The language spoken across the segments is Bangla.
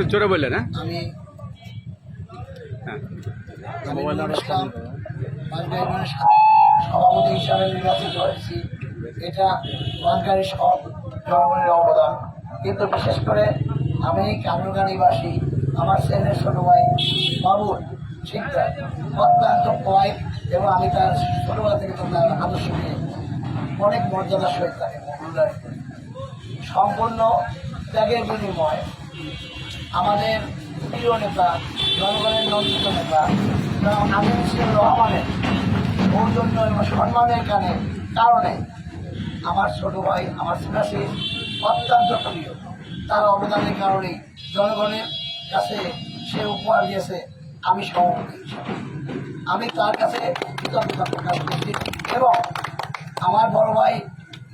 একটু জোরে বললেন হ্যাঁ? হ্যাঁ সভাপতি হিসাবে নির্বাচিত হয়েছি। এটা বাঙালি সব জনগণের অবদান। কিন্তু বিশেষ করে আমি কামরুগানিবাসী আমার ছেলের ছোট ভাই বাবুল শিকদার অত্যন্ত পয়েন্ট এবং আমি তার ছোটবেলা থেকে তো তার আদর্শ নিয়ে অনেক মর্যাদার সহিত তাকে সম্পূর্ণ ত্যাগের বিনিময় আমাদের প্রিয় নেতা, জনগণের নন্দিত নেতা আজিজুর রহমানের সৌজন্য এবং সম্মানের কানে কারণে আমার ছোট ভাই, আমার সুনাসি অত্যন্ত প্রিয়। তার অবদানের কারণেই জনগণের কাছে সে উপহার দিয়েছে, আমি সভাপতি আমি তার কাছে কৃতজ্ঞতা প্রকাশ করছি এবং আমার বড় ভাই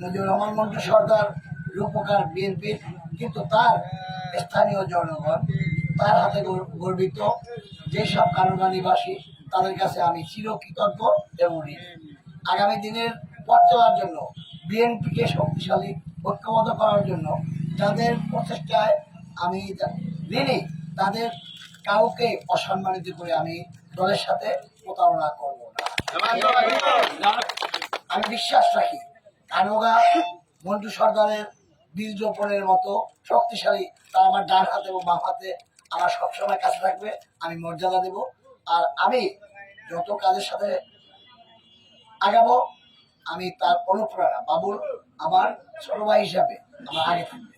নজিবুর রহমান মন্টু সর্দার, রূপকার বিএনপির, কিন্তু তার স্থানীয় জনগণ, তার হাতে গর্বিত যেসব কারণা তাদের কাছে আমি চিরকৃতজ্ঞ এবং। আগামী দিনের পথ চলার জন্য, বিএনপিকে শক্তিশালী ঐক্যবদ্ধ করার জন্য, যাদের প্রচেষ্টায় আমি ঋণী, তাদের কাউকে অসম্মানিত করে আমি দলের সাথে প্রতারণা করব না আমি বিশ্বাস রাখি কানোগা মন্টু সর্দারের বীজ রোপণের মতো শক্তিশালী। তা আমার ডান হাতে এবং বাম হাতে আমার সবসময় কাছে থাকবে, আমি মর্যাদা দেব। আর আমি যত কাজের সাথে আগাবো, আমি তার অনুপ্রেরণা, বাবুল আমার ছোট ভাই হিসাবে আমার আগে থাকবে।